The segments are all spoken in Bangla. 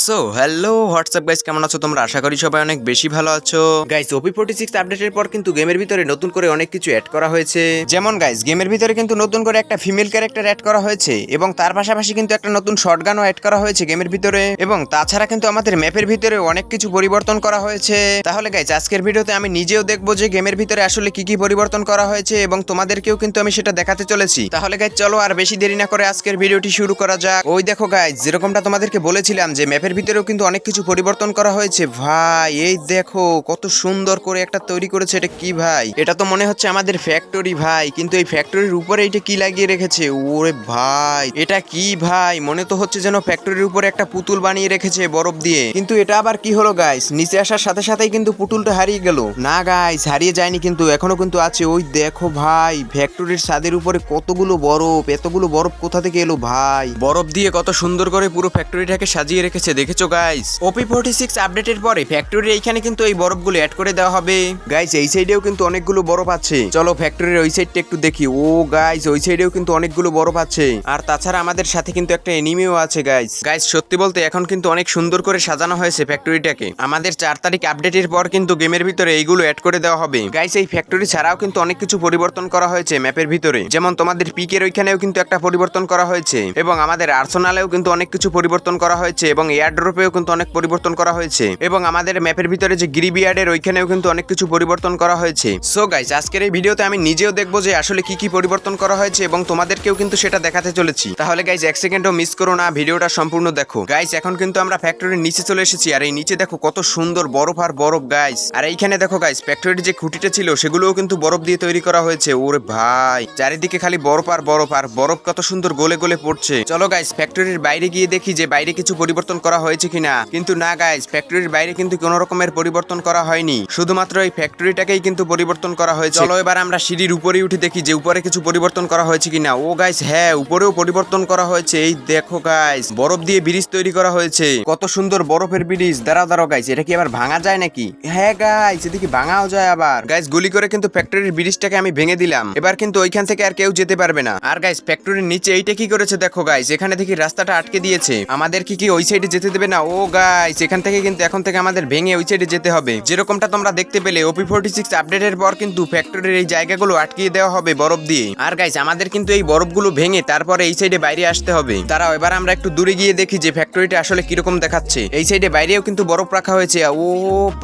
সো হ্যালো হোয়াটসঅ্যাপ গাইস কেমন আছো তোমরা? আশা করি সবাই অনেক বেশি ভালো আছো। গাইস ওপি ফোর্টি সিক্স আপডেটের পর কিন্তু গেমের ভিতরে নতুন করে অনেক কিছু অ্যাড করা হয়েছে। যেমন গাইস গেমের ভিতরে কিন্তু নতুন করে একটা ফিমেল ক্যারেক্টার অ্যাড করা হয়েছে এবং তার পাশাপাশি কিন্তু একটা নতুন শর্টগানও অ্যাড করা হয়েছে গেমের ভিতরে এবং তাছাড়া কিন্তু আমাদের ম্যাপের ভিতরে অনেক কিছু পরিবর্তন করা হয়েছে। তাহলে গাইস আজকের ভিডিওতে আমি নিজেও দেখব যে গেমের ভিতরে আসলে কি কি পরিবর্তন করা হয়েছে এবং তোমাদেরকেও কিন্তু আমি সেটা দেখাতে চলেছি। তাহলে গাইস চলো আর বেশি দেরি না করে আজকের ভিডিওটি শুরু করা যাক। ওই দেখো গাইস যেরকমটা তোমাদেরকে বলেছিলাম যে ম্যাপের ভিতরেও কিন্তু অনেক কিছু পরিবর্তন করা হয়েছে। ভাই, এই দেখো, কত সুন্দর করে একটা তৈরি করেছে এটা কি ভাই? এটা তো মনে হচ্ছে আমাদের ফ্যাক্টরি ভাই, কিন্তু এই ফ্যাক্টরির উপরে এটা কি লাগিয়ে রেখেছে? ওরে ভাই, এটা কি ভাই? মনে তো হচ্ছে যেন ফ্যাক্টরির উপরে একটা পুতুল বানিয়ে রেখেছে বরফ দিয়ে। কিন্তু এটা আবার কি হলো গাইস নিচে আসার সাথে সাথেই কিন্তু পুতুলটা হারিয়ে গেল। না গাইস হারিয়ে যায়নি কিন্তু, এখনও কিন্তু আছে। ওই দেখো ভাই ফ্যাক্টরির ছাদের উপরে কতগুলো বরফ, এতগুলো বরফ কোথা থেকে এলো ভাই? বরফ দিয়ে কত সুন্দর করে পুরো ফ্যাক্টরিটাকে সাজিয়ে রেখেছে। দেখেছ গাইস ওপি ফোর্টি সিক্স আপডেটের পরে ফ্যাক্টরির এইখানে কিন্তু এই বরফগুলো অ্যাড করে দেওয়া হবে। গাইস এই সাইডেও কিন্তু অনেকগুলো বরফ আছে। চলো ফ্যাক্টরির ওই সাইডটা একটু দেখি। ও গাইস ওই সাইডেও কিন্তু অনেকগুলো বরফ আছে। আর তাছাড়া আমাদের সাথে কিন্তু একটা এনিমিও আছে গাইস গাইস সত্যি বলতে এখন কিন্তু অনেক সুন্দর করে সাজানো হয়েছে ফ্যাক্টরিটাকে আমাদের চার তারিখ আপডেটের পর কিন্তু গেমের ভিতরে এইগুলো অ্যাড করে দেওয়া হবে। গাইস এই ফ্যাক্টরি ছাড়াও কিন্তু অনেক কিছু পরিবর্তন করা হয়েছে ম্যাপের ভিতরে। যেমন তোমাদের পিকের ওইখানেও কিন্তু একটা পরিবর্তন করা হয়েছে। এবং আমাদের আর্সোনালেও কিন্তু অনেক কিছু পরিবর্তন করা হয়েছে এবং এয়ারড্রপেও কিন্তু অনেক পরিবর্তন করা হয়েছে এবং আমাদের ম্যাপের ভিতরে যে গিরিবিয়ার্ডের ওইখানেও কিন্তু অনেক কিছু পরিবর্তন করা হয়েছে। সো গাইস আজকের এই ভিডিওতে আমি নিজেও দেখব যে আসলে কি কি পরিবর্তন করা হয়েছে এবং তোমাদেরকেও কিন্তু সেটা দেখাতে চলেছি। তাহলে গাইস এক সেকেন্ডও মিস করো না, ভিডিওটা সম্পূর্ণ দেখো। গাইস এখন কিন্তু আমরা ফ্যাক্টরির নিচে চলে এসেছি আর এই নিচে দেখো কত সুন্দর বরফ আর বরফ গাইস আর এইখানে দেখো গাইস ফ্যাক্টরির যে খুঁটিটা ছিল, সেগুলোও কিন্তু বরফ দিয়ে তৈরি করা হয়েছে। ওরে ভাই, চারিদিকে খালি বরফ আর বরফ আর বরফ কত সুন্দর গলে গলে পড়ছে। চলো গাইস ফ্যাক্টরির বাইরে গিয়ে দেখি যে বাইরে কিছু পরিবর্তন করা হয়েছে কিনা? কিন্তু না গাইস ফ্যাক্টরির বাইরে কিন্তু কোনো রকমের পরিবর্তন করা হয়নি। শুধুমাত্র এই ফ্যাক্টরিটাকেই কিন্তু পরিবর্তন করা হয়েছে। চলো এবার আমরা সিঁড়ির উপরে উঠে দেখি যে উপরে কিছু পরিবর্তন করা হয়েছে কিনা। ও গাইস হ্যাঁ উপরেও পরিবর্তন করা হয়েছে। এই দেখো গাইস বরফ দিয়ে ব্রিজ তৈরি করা হয়েছে। কত সুন্দর বরফের ব্রিজ। দাঁড়াও দাঁড়াও গাইস এটা কি আবার ভাঙা যায় নাকি? হ্যাঁ গাইস এদিকে ভাঙাও যায় আবার। গাইস গুলি করে কিন্তু ফ্যাক্টরির ব্রিজটাকে আমি ভেঙে দিলাম। এবার কিন্তু ওইখান থেকে আর কেউ যেতে পারবে না। আর গাইস ফ্যাক্টরির নিচে এইটা কি করেছে দেখো গাইস এখানে দেখি রাস্তাটা আটকে দিয়েছে। আমাদের কি কি ওই সাইডে যেতে দেবে না। ও গাইস এখান থেকে কিন্তু এখন থেকে আমাদের ভেঙে ওই সাইডে যেতে হবে। যেরকমটা তোমরা দেখতে পেলে ওপি ফোর্টি সিক্স আপডেটের পর কিন্তু ফ্যাক্টরির এই জায়গাগুলো আটকিয়ে দেওয়া হবে বরফ দিয়ে। আর গাইস আমাদের কিন্তু এই বরফগুলো ভেঙে তারপরে এই সাইডে বাইরে আসতে হবে। তারাও এবার আমরা একটু দূরে গিয়ে দেখি যে ফ্যাক্টরিটা আসলে কীরকম দেখাচ্ছে। এই সাইডে বাইরেও কিন্তু বরফ রাখা হয়েছে। ও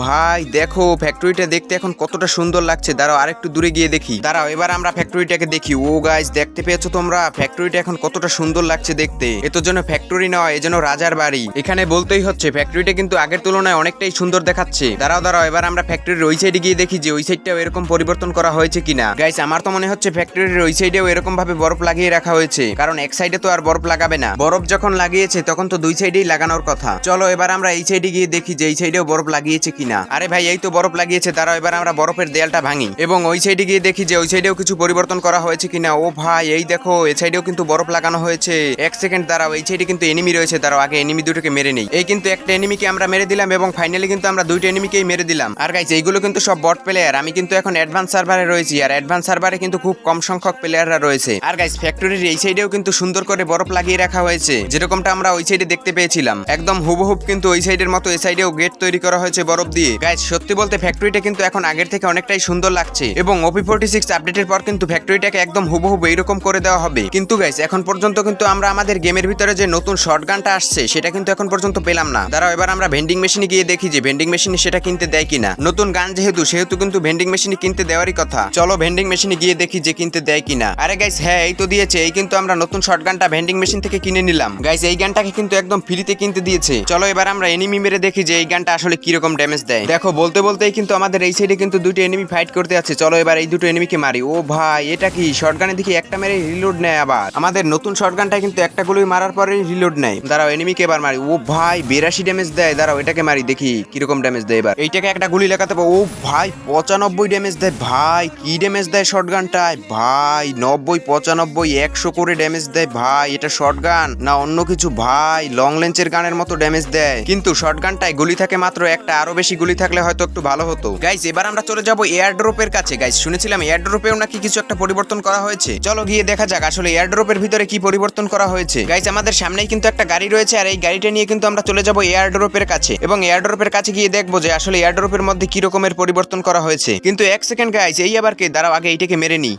ভাই, দেখো ফ্যাক্টরিটা দেখতে এখন কতটা সুন্দর লাগছে। দাঁড়াও, আরেকটু দূরে গিয়ে দেখি। দাঁড়াও, এবার আমরা ফ্যাক্টরিটাকে দেখি। ও গাইস দেখতে পেয়েছ তোমরা? ফ্যাক্টরিটা এখন কতটা সুন্দর লাগছে দেখতে। এতো জন্য ফ্যাক্টরি নয়, এ যেন রাজার বাড়ি। এখানে বলতেই হচ্ছে ফ্যাক্টরিটা কিন্তু আগের তুলনায় অনেকটাই সুন্দর দেখাচ্ছে। দাঁড়াও দাঁড়াও, এবার আমরা ফ্যাক্টরির ওই সাইডে গিয়ে দেখি যে ওই সাইডটাও এরকম পরিবর্তন করা হয়েছে কিনা। গাইস আমার তো মনে হচ্ছে ফ্যাক্টরির ওই সাইডেও এরকম ভাবে বরফ লাগিয়ে রাখা হয়েছে, কারণ এক সাইডে তো আর বরফ লাগাবে না। বরফ যখন লাগিয়েছে, তখন তো দুই সাইডেই লাগানোর কথা। চলো, এবার আমরা এই সাইডে গিয়ে দেখি যে এই সাইডেও বরফ লাগিয়েছে কিনা। আরে ভাই, এই তো বরফ লাগিয়েছে, দাঁড়াও, এবার আমরা বরফের দেয়ালটা ভাঙি। এবং ওই সাইডে গিয়ে দেখি যে ওই সাইডেও কিছু পরিবর্তন করা হয়েছে কিনা। ও ভাই, এই দেখো এই সাইডেও কিন্তু বরফ লাগানো হয়েছে। এক সেকেন্ড দাঁড়াও, এই সাইডে কিন্তু এনিমি রয়েছে। দাঁড়াও, আগে এনিমি দুটোকে মেরে নেই। এই কিন্তু একটা এনিমিকে আমরা মেরে দিলাম এবং ফাইনালি কিন্তু আমরা দুইটা এনিমিকেই মেরে দিলাম। আর গাইস এইগুলো কিন্তু সব বট প্লেয়ার আমি কিন্তু এখন অ্যাডভান্স সার্ভারে রয়েছি আর অ্যাডভান্স সার্ভারে কিন্তু খুব কম সংখ্যক প্লেয়াররা রয়েছে। আর গাইস ফ্যাক্টরির এই সাইডেও কিন্তু সুন্দর করে বরফ লাগিয়ে রাখা হয়েছে। যেরকমটা আমরা ওই সাইডে দেখতে পেয়েছিলাম। একদম হুবহুব কিন্তু ওই সাইডের মতো এই সাইডেও গেট তৈরি করা হয়েছে বরফ দিয়ে। গাইস সত্যি বলতে ফ্যাক্টরিটা কিন্তু এখন আগের থেকে অনেকটাই সুন্দর লাগছে। এবং ওপি ফোর্টি সিক্স আপডেটের পর কিন্তু ফ্যাক্টরিটাকে একদম হুবহুব এইরকম করে দেওয়া হবে। কিন্তু গাইস এখন পর্যন্ত কিন্তু আমরা আমাদের গেমের ভিতরে যে নতুন শর্ট গানটা আসছে, সেটা কিন্তু এখন পর্যন্ত পেলাম না। দাঁড়াও, এবার আমরা ভেন্ডিং মেশিনে গিয়ে দেখি যে ভেন্ডিং মেশিনে সেটা কিনতে দেয় কিনা। নতুন গান যেহেতু, সেহেতু কিন্তু ভেন্ডিং মেশিনে কিনতে দেওয়ারই কথা। চলো ভেন্ডিং মেশিনে গিয়ে দেখি যে কিনতে দেয় কিনা। আরে গাইস হ্যাঁ এই তো দিয়েছে। এই কিন্তু আমরা নতুন শর্ট গানটা ভেন্ডিং মেশিন থেকে কিনে নিলাম। গাইস এই গানটাকে কিন্তু একদম ফ্রিতে কিনতে দিয়েছে। চলো এবার আমরা এনিমি মেরে দেখি যে এই গানটা আসলে কীরকম ড্যামেজ দেয়। দেখো, বলতে বলতেই কিন্তু আমাদের এই সাইডে কিন্তু দুটো এনিমি ফাইট করতে আছে। চলো এবার এই দুটো এনিমিকে মারি। ও ভাই, এটা কি? শর্ট গানে দেখি একটা মেরে রিলোড নেয় আবার। আমাদের নতুন শর্ট গানটা কিন্তু একটা গুলোই মারার পরে রিলোড নেয়। দাঁড়াও এনিমিকে এবার মারি? ভাই, বিরাশি ড্যামেজ দেয়। দাঁড়াও, এটাকে মারি, দেখি কীরকম ড্যামেজ দেয় এবার। এইটাকে একটা গুলি লাগাতে পারব ও ভাই, পঁচানব্বই ড্যামেজ দেয়। ভাই, কি ড্যামেজ দেয় শর্ট গানটায় ভাই, নব্বই, পঁচানব্বই, একশো করে ড্যামেজ দেয়। ভাই, এটা শর্ট গান না, অন্য কিছু? ভাই লং লেন্সের গানের মতো ড্যামেজ দেয়। কিন্তু শর্ট গানটায় গুলি থাকে মাত্র একটা, আরও বেশি গুলি থাকলে হয়তো একটু ভালো হতো। গাইস এবার আমরা চলে যাব এয়ার ড্রপের কাছে। গাইস শুনেছিলাম এয়ার ড্রপেও নাকি কিছু একটা পরিবর্তন করা হয়েছে। চলো গিয়ে দেখা যাক, আসলে এয়ার ড্রপের ভিতরে কি পরিবর্তন করা হয়েছে। গাইস আমাদের সামনেই কিন্তু একটা গাড়ি রয়েছে, আর এই গাড়িটা নিয়ে কিন্তু আমরা চলে যাব এয়ার ড্রপের কাছে। এবং এয়ার ড্রপের কাছে গিয়ে দেখব যে আসলে এয়ার ড্রপের মধ্যে কি রকমের পরিবর্তন করা হয়েছে। কিন্তু এক সেকেন্ড গাইজ এই আবার কে? দাঁড়াও, আগে এইটাকে মেরে নি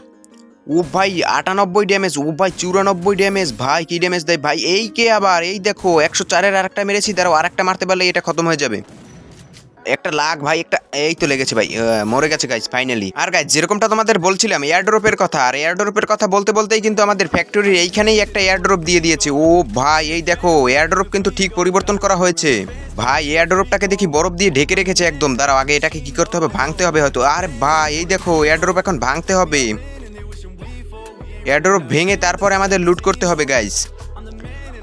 ও ভাই, আটানব্বই ড্যামেজ ও ভাই, চুরানব্বই ড্যামেজ ভাই, কি ড্যামেজ দেয়? ভাই, এই কে আবার? এই দেখো, একশো চারের আরেকটা মেরেছি, দাঁড়াও, আরেকটা মারতে পারলে এটা খতম হয়ে যাবে। একটা লাখ ভাই, একটা এই তো লেগেছে ভাই মরে গেছে গাইজ ফাইনালি আর গাইজ যেরকমটা তোমাদের বলছিলাম এয়ারড্রপের কথা, আর এয়ারড্রপের কথা বলতে বলতেই কিন্তু আমাদের ফ্যাক্টরির এইখানেই একটা এয়ারড্রপ দিয়ে দিয়েছে। ও ভাই, এই দেখো এয়ারড্রপ কিন্তু ঠিক পরিবর্তন করা হয়েছে। ভাই এয়ারড্রপটাকে দেখি বরফ দিয়ে ঢেকে রেখেছে একদম। দাঁড়াও, আগে এটাকে কি করতে হবে? ভাঙতে হবে হয়তো। আর ভাই, এই দেখো এয়ারড্রপ এখন ভাঙতে হবে। এয়ারড্রপ ভেঙে তারপরে আমাদের লুট করতে হবে গাইজ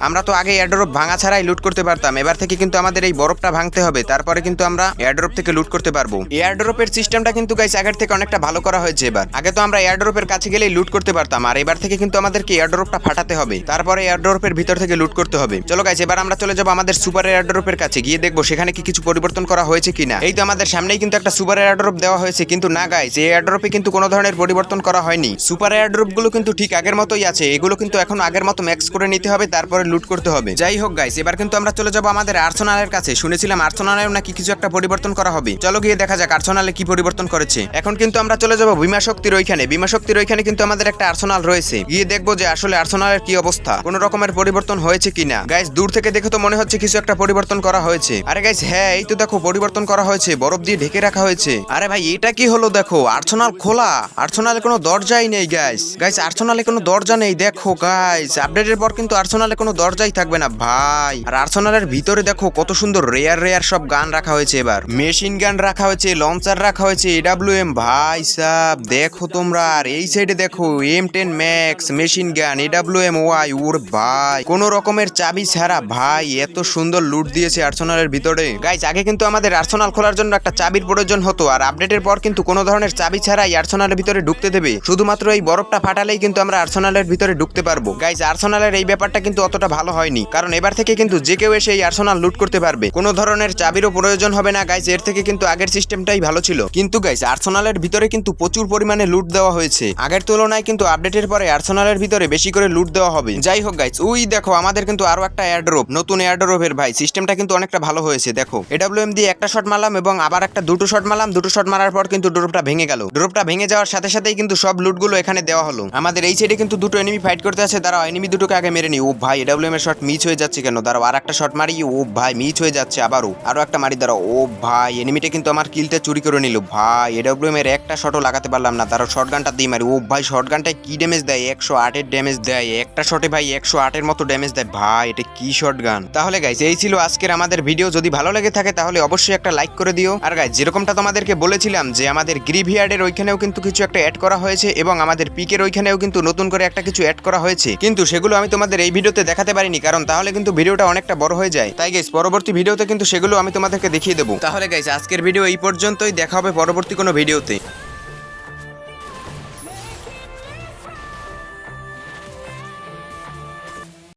আমরা তো আগে এয়ারড্রপ ভাঙা ছাড়াই লুট করতে পারতাম। এবার থেকে কিন্তু আমাদের এই বরফটা ভাঙতে হবে। তারপরে কিন্তু আমরা এয়ারড্রপ থেকে লুট করতে পারব। এয়ারড্রপের সিস্টেমটা কিন্তু গাইস আগের থেকে অনেকটা ভালো করা হয়েছে এবার। আগে তো আমরা এয়ারড্রপের কাছে গেলেই লুট করতে পারতাম। আর এবার থেকে কিন্তু আমাদেরকে এয়ারড্রপটা ফাটাতে হবে। তারপরে এয়ারড্রপের ভিতর থেকে লুট করতে হবে। চলো গাইস এবার আমরা চলে যাব আমাদের সুপার এয়ারড্রপের কাছে। গিয়ে দেখব সেখানে কি কিছু পরিবর্তন করা হয়েছে কিনা। এই তো আমাদের সামনেই কিন্তু একটা সুপার এয়ারড্রপ দেওয়া হয়েছে। কিন্তু না গাইস এই এয়ারড্রপে কিন্তু কোনো ধরনের পরিবর্তন করা হয়নি। সুপার এয়ারড্রপগুলো কিন্তু ঠিক আগের মতোই আছে। এগুলো কিন্তু এখন আগের মতো ম্যাক্স করে নিতে হবে। তারপরে লুট করতে হবে। যাই হোক গাইস এবার কিন্তু আমরা চলে যাব আমাদের আর্সেনালের কাছে। শুনেছিলাম আর্সেনালেও নাকি কিছু একটা পরিবর্তন করা হবে। চলো গিয়ে দেখা যাক আর্সেনালে কি পরিবর্তন করেছে। এখন কিন্তু আমরা চলে যাব বিমা শক্তির ওইখানে। বিমা শক্তির ওইখানে কিন্তু আমাদের একটা আর্সেনাল রয়েছে। গিয়ে দেখব যে আসলে আর্সেনালের কি অবস্থা। কোনো রকমের পরিবর্তন হয়েছে কিনা। গাইস দূর থেকে দেখে তো মনে হচ্ছে কিছু একটা পরিবর্তন করা হয়েছে। আরে গাইস হ্যাঁ এই তো দেখো, পরিবর্তন করা হয়েছে। বরফ দিয়ে ঢেকে রাখা হয়েছে। আরে ভাই, এটা কি হলো দেখো? আর্সেনাল খোলা। আর্সেনালে কোনো দরজাই নেই গাইস গাইস আর্সেনালে কোনো দরজা নেই। দেখো গাইস আপডেটের পর কিন্তু আর্সেনালে কোনো দরজাই থাকবে না, ভাই। আর আর্সেনালের ভিতরে দেখো কত সুন্দর রেয়ার রেয়ার সব গান রাখা হয়েছে এবার। মেশিন গান রাখা হয়েছে, লঞ্চার রাখা হয়েছে এডাব্লিউ এম ভাই সাব, দেখো তোমরা। আর এই সাইডে দেখো M ten max machine gun A W M Y ওর ভাই। কোন রকমের চাবি ছাড়া, ভাই, এত সুন্দর লুট দিয়েছে আর্সেনালের ভিতরে। গাইজ আগে কিন্তু আমাদের আর্সেনাল খোলার জন্য একটা চাবির প্রয়োজন হতো, আর আপডেটের পর কিন্তু কোনো ধরনের চাবি ছাড়াই আর্সেনালের ভিতরে ঢুকতে দেবে। শুধুমাত্র এই বরফটা ফাটালেই কিন্তু আমরা আর্সেনালের ভিতরে ঢুকতে পারব। গাইস আর্সেনালের এই ব্যাপারটা কিন্তু অতটা ভালো হয়নি। কারণ এবার থেকে কিন্তু যে কেউ এসে এই আর্সেনাল লুট করতে পারবে। কোনো ধরনের চাবিরও প্রয়োজন হবে না গাইস এর থেকে কিন্তু আগের সিস্টেমটাই ভালো ছিল। কিন্তু গাইস আর্সেনালের ভিতরে কিন্তু প্রচুর পরিমাণে লুট দেওয়া হয়েছে। আগের তুলনায় কিন্তু আপডেটের পরে আর্সেনালের ভিতরে বেশি করে লুট দেওয়া হবে। যাই হোক গাইস ওই দেখো, আমাদের কিন্তু আরও একটা এয়ারড্রপ নতুন এয়ারড্রপের ভাই। সিস্টেমটা কিন্তু অনেকটা ভালো হয়েছে, দেখো। এডাব্লিউএম দিয়ে একটা শট মারলাম এবং আবার একটা দুটো শট মারলাম। দুটো শট মারার পর কিন্তু ড্রপটা ভেঙে গেল। ড্রপটা ভেঙে যাওয়ার সাথে সাথেই কিন্তু সব লুটগুলো এখানে দেওয়া হলো। আমাদের এই সাইডে কিন্তু দুটো এনিমি ফাইট করতে আছে। তারা এনিমি দুটোকে আগে মেরে নি ও, ভাই এডাব্লিউএম এর শট মিস হয়ে যাচ্ছে কেন? দাঁড়াও আর একটা শট মারি। ও ভাই মিস হয়ে যাচ্ছে আবারও। আরও একটা মারি, দাঁড়াও। ও ভাই এনিমিটা কিন্তু আমার কিলটা চুরি করে নিল। ভাই এডাব্লিউএম এর একটা শটও লাগাতে পারলাম না। দাঁড়াও শর্ট গানটা দিয়ে মারি। ও ভাই শর্ট গানটায় কি ড্যামেজ দেয়? একশো আটের ড্যামেজ দেয়। একটা শটে ভাই একশো আটের মতো ড্যামেজ দেয়। ভাই, এটা কি শর্ট গান তাহলে গাইজ এই ছিল আজকের আমাদের ভিডিও যদি ভালো লেগে থাকে, তাহলে অবশ্যই একটা লাইক করে দিও। আর গাইজ যেরকমটা তোমাদেরকে বলেছিলাম যে, আমাদের গ্রিভিয়ার্ডের ওইখানেও কিন্তু কিছু একটা অ্যাড করা হয়েছে এবং আমাদের পিকের ওইখানেও কিন্তু নতুন করে একটা কিছু অ্যাড করা হয়েছে। কিন্তু সেগুলো আমি তোমাদের এই ভিডিওতে দেখাতে পারিনি, কারণ তাহলে কিন্তু ভিডিওটা অনেকটা বড় হয়ে যায়। তাই গাইস পরবর্তী ভিডিওতে কিন্তু সেগুলো আমি তোমাদেরকে দেখিয়ে দেবো। তাহলে গাইস আজকের ভিডিও এই পর্যন্তই, দেখা হবে পরবর্তী কোনো ভিডিওতে।